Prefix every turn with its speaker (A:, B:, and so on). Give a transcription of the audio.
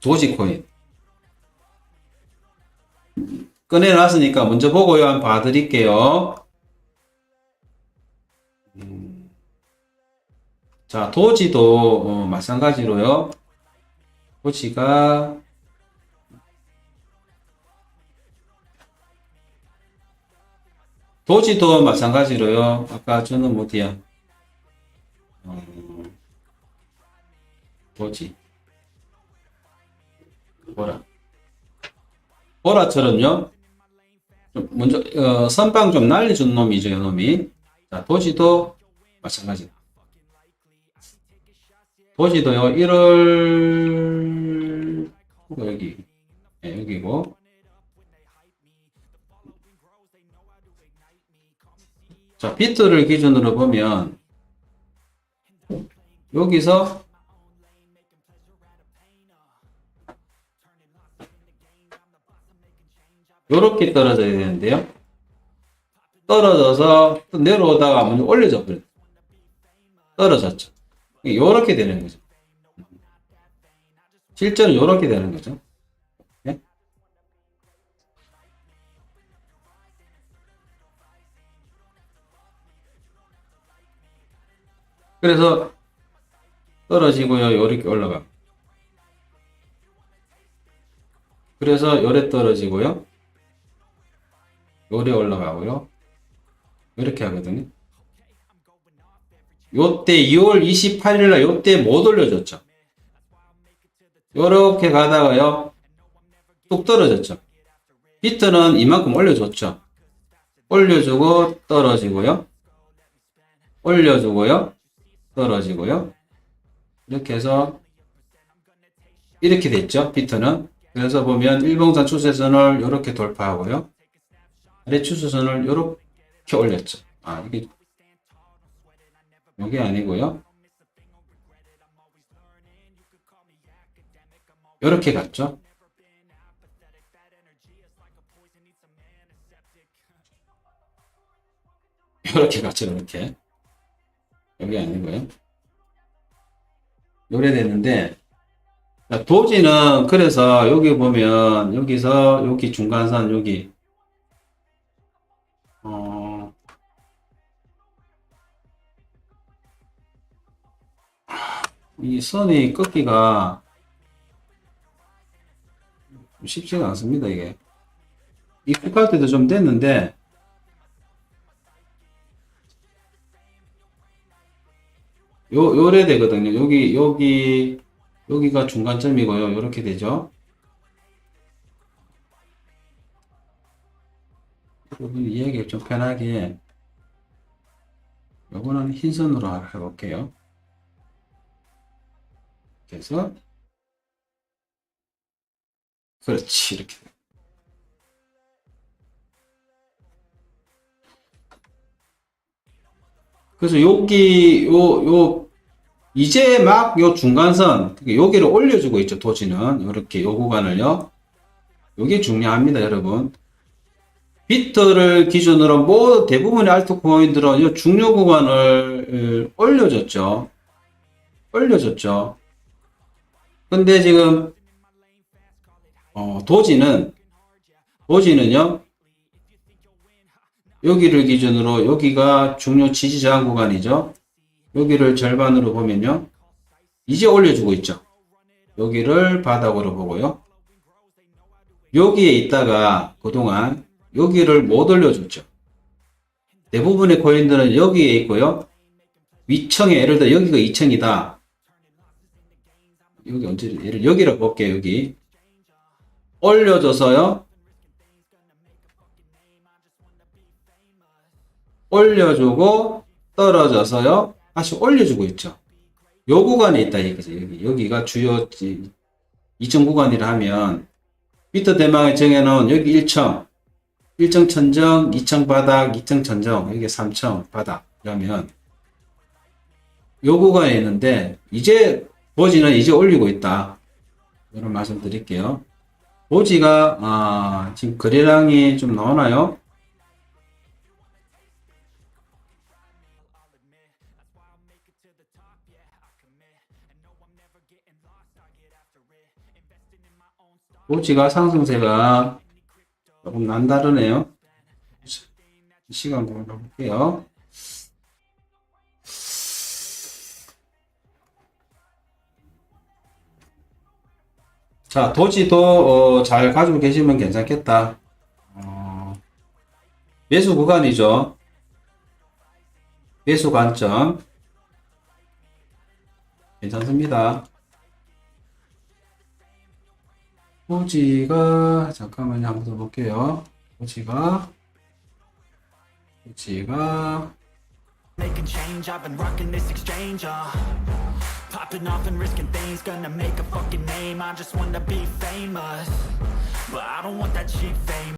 A: 도지코인. 꺼내놨으니까 먼저 보고요. 한번 봐드릴게요. 음. 자, 도지도 어, 마찬가지로요. 도지가 도지도 마찬가지로요. 아까 저는 뭐 어디야? 어, 도지. 보라. 보라처럼요. 좀 먼저 어, 선방 좀 날려준 놈이죠, 이 놈이. 자, 도지도 마찬가지. 도지도요. 1월 여기 네, 여기고 자, 비트를 기준으로 보면 여기서 요렇게 떨어져야 되는데요. 떨어져서 또 내려오다가 먼저 올려져 버려. 떨어졌죠. 요렇게 되는 거죠. 실제로 요렇게 되는 거죠. 네? 그래서 떨어지고요. 요렇게 올라가. 그래서 요래 떨어지고요. 요래 올라가고요. 이렇게 하거든요. 요때 2월 28일날 요때 못 올려줬죠. 요렇게 가다가요. 뚝 떨어졌죠. 비트는 이만큼 올려줬죠. 올려주고 떨어지고요. 올려주고요. 떨어지고요. 이렇게 해서 이렇게 됐죠. 비트는. 그래서 보면 일봉산 추세선을 이렇게 돌파하고요. 아래 추세선을 이렇게 올렸죠. 아, 이게 이게 아니고요. 이렇게 갔죠. 이렇게 갔죠. 이렇게. 여기 아니고요. 요래 됐는데 자, 도지는 그래서 여기 보면 여기서 여기 중간선 여기 이 선이 꺾기가 쉽지가 않습니다 이게 입국할 때도 좀 됐는데 요 요래 되거든요 여기 여기 여기가 중간점이고요. 이렇게 되죠. 여러분 이해하기 좀 편하게 요거는 흰선으로 해볼게요. 그래서 그렇지 이렇게. 그래서 여기 요 요 이제 막 요 중간선 여기를 올려주고 있죠 도지는. 이렇게 요 구간을요. 요게 중요합니다 여러분. 비트를 기준으로 뭐 대부분의 알트코인들은 요 중요 구간을 어, 올려줬죠. 올려줬죠 근데 지금 어, 도지는 도지는요 여기를 기준으로 여기가 중요 지지 저항 구간이죠 여기를 절반으로 보면요. 이제 올려주고 있죠. 여기를 바닥으로 보고요. 여기에 있다가 그동안 여기를 못 올려줬죠. 대부분의 코인들은 여기에 있고요. 위층에 예를 들어 여기가 2층이다. 여기 언제 예를 여기를 볼게요. 여기 올려줘서요. 올려주고 떨어져서요. 다시 올려주고 있죠. 요 구간에 있다 이거죠. 여기 여기가 주요 2층 구간이라 하면 비트 대망의 정해놓은 여기 1층 1층 천정, 2층 바닥, 2층 천정, 여기 3층 바닥 그러면 요 구간에 있는데 이제 보지는 이제 올리고 있다. 이런 말씀 드릴게요. 보지가 아, 지금 거래량이 좀 나오나요? 고지가 상승세가 조금 남다르네요. 시간 걸어볼게요. 자, 도지도 어, 잘 가지고 계시면 괜찮겠다. 어, 매수 구간이죠. 매수 관점. 괜찮습니다. 호지가 잠깐만요 한번 더 볼게요 호지가 호지가
B: Popping off and risking things, gonna make a fucking name. I just wanna be famous. But I don't want that cheap fame